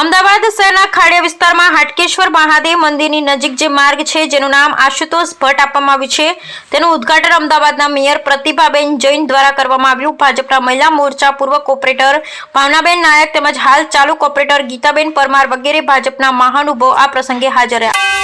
અમદાવાદ શહેરના ખાડિયા વિસ્તારમાં હાટકેશ્વર મહાદેવ મંદિરની નજીક જે માર્ગ છે, જેનું નામ આશુતોષ ભટ્ટ આપવામાં આવ્યું છે, તેનું ઉદ્ઘાટન અમદાવાદના મેયર પ્રતિભાબેન જૈન દ્વારા કરવામાં આવ્યું. ભાજપના મહિલા મોરચા પૂર્વ કોર્પોરેટર ભાવનાબેન નાયક તેમજ હાલ ચાલુ કોર્પોરેટર ગીતાબેન પરમાર વગેરે ભાજપના મહાનુભવો આ પ્રસંગે હાજર રહ્યા.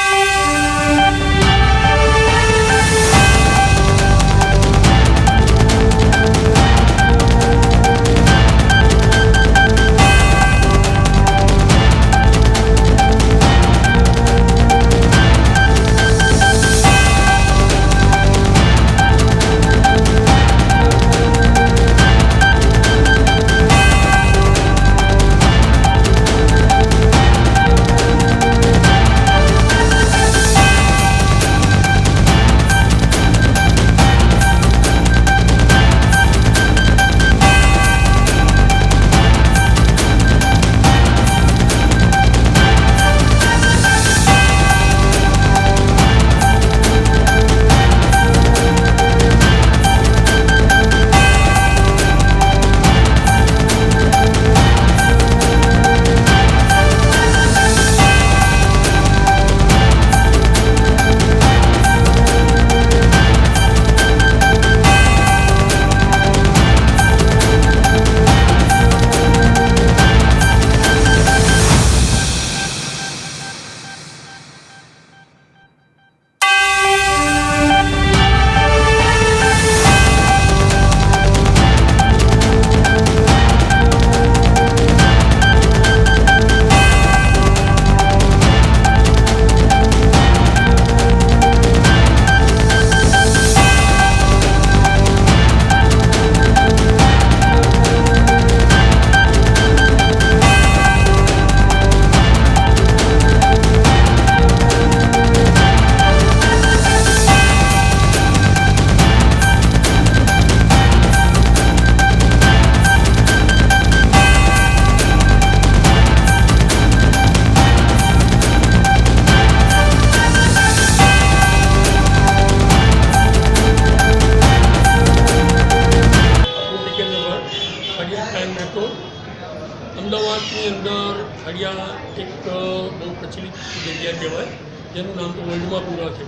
અંદર એક બહુ પ્રચલિત જગ્યા કહેવાય, જેનું નામ તો વર્લ્ડમાં પૂરા છે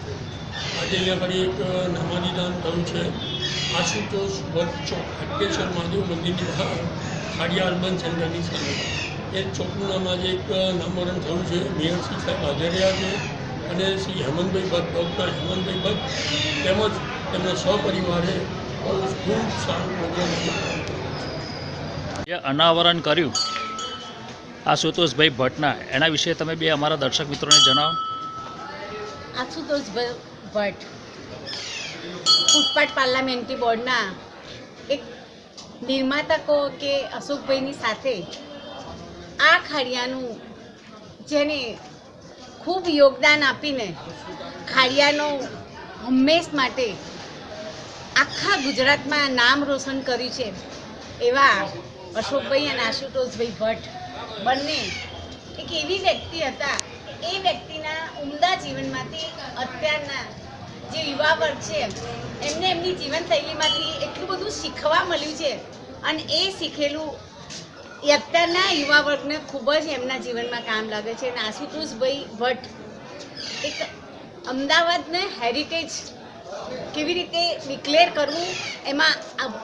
આજે અહીંયા આગળ એક નામાદિદાન થયું છે. આશુતોષ ભટ્ટ ચોક હટકેશ્વર મહાદેવ મંદિરની બહાર, ખાડિયા અર્બન સેન્ટરની સામે. એ ચોકનું નામ આજે એક નામકરણ થયું છે. મેયર સાહેબ હાજર છે અને શ્રી હેમંતભાઈ ભટ્ટ, ડૉક્ટર હેમંતભાઈ ભટ્ટ તેમજ તેમના સહપરિવારે બહુ ખૂબ સારું પ્રોગ્રામ જે અનાવરણ કર્યું. આશુતોષભાઈ ભટ્ટના. એના વિશે તમે બે અમારા દર્શક મિત્રોને જણાવો. આશુતોષભાઈ ભટ્ટ, ફૂટપાથ પાર્લામેન્ટરી બોર્ડના એક નિર્માતા કહો કે અશોકભાઈની સાથે આ ખાડિયાનું જેને ખૂબ યોગદાન આપીને ખાડિયાનો હંમેશ માટે આખા ગુજરાતમાં નામ રોશન કર્યું છે એવા અશોકભાઈ અને આશુતોષભાઈ ભટ્ટ. બંને. એક એવી વ્યક્તિ હતા, એ વ્યક્તિના ઉમદા જીવનમાંથી અત્યારના જે યુવા વર્ગ છે, એમને એમની જીવનશૈલીમાંથી એટલું બધું શીખવા મળ્યું છે. અને એ શીખેલું એ અત્યારના યુવા વર્ગને ખૂબ જ એમના જીવનમાં કામ લાગે છે. અને આશુતોષભાઈ ભટ્ટ એક અમદાવાદને હેરિટેજ કેવી રીતે ડિક્લેર કરવું, એમાં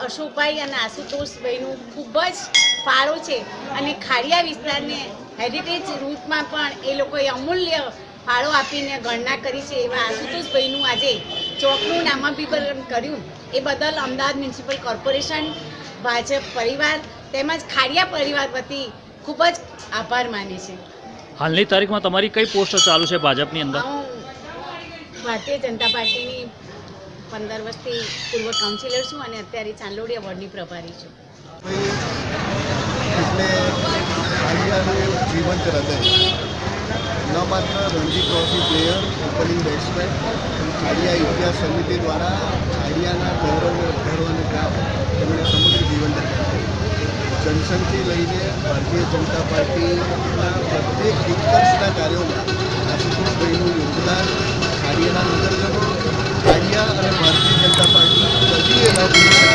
અશોકભાઈ અને આશુતોષભાઈનું ખૂબ જ ફાળો છે અને ખાડિયા વિસ્તારને હેરિટેજ રૂટમાં પણ એ લોકોએ અમૂલ્ય ફાળો આપીને ગણના કરી છે એવા આશુતોષભાઈનું આજે ચોકનું નામાભિકરણ કર્યું. એ બદલ અમદાવાદ મ્યુનિસિપલ કોર્પોરેશન ભાજપ પરિવાર તેમજ ખાડિયા પરિવાર વતી ખૂબ જ આભાર માને છે. હાલની તારીખમાં તમારી કઈ પોસ્ટ ચાલુ છે ભાજપની અંદર? હું ભારતીય જનતા પાર્ટીની પંદર વર્ષથી પૂર્વ કાઉન્સિલર છું અને અત્યારે ચાંદલોડિયા વોર્ડની પ્રભારી છું એટલે જીવંત હૃદય ન માત્ર Ranji trophy player opening batsman કાલિયા ઇતિહાસ સમિતિ દ્વારા આડિયાના ગૌરવને વધારવાનું કામ તેમણે સમગ્ર જીવન જનસંઘથી લઈને ભારતીય જનતા પાર્ટીના પ્રત્યેક વિકાસના કાર્યોમાં આશુતોષભાઈનું યોગદાન કાર્યના નગરજનો કાલિયા અને ભારતીય જનતા પાર્ટી કદી એ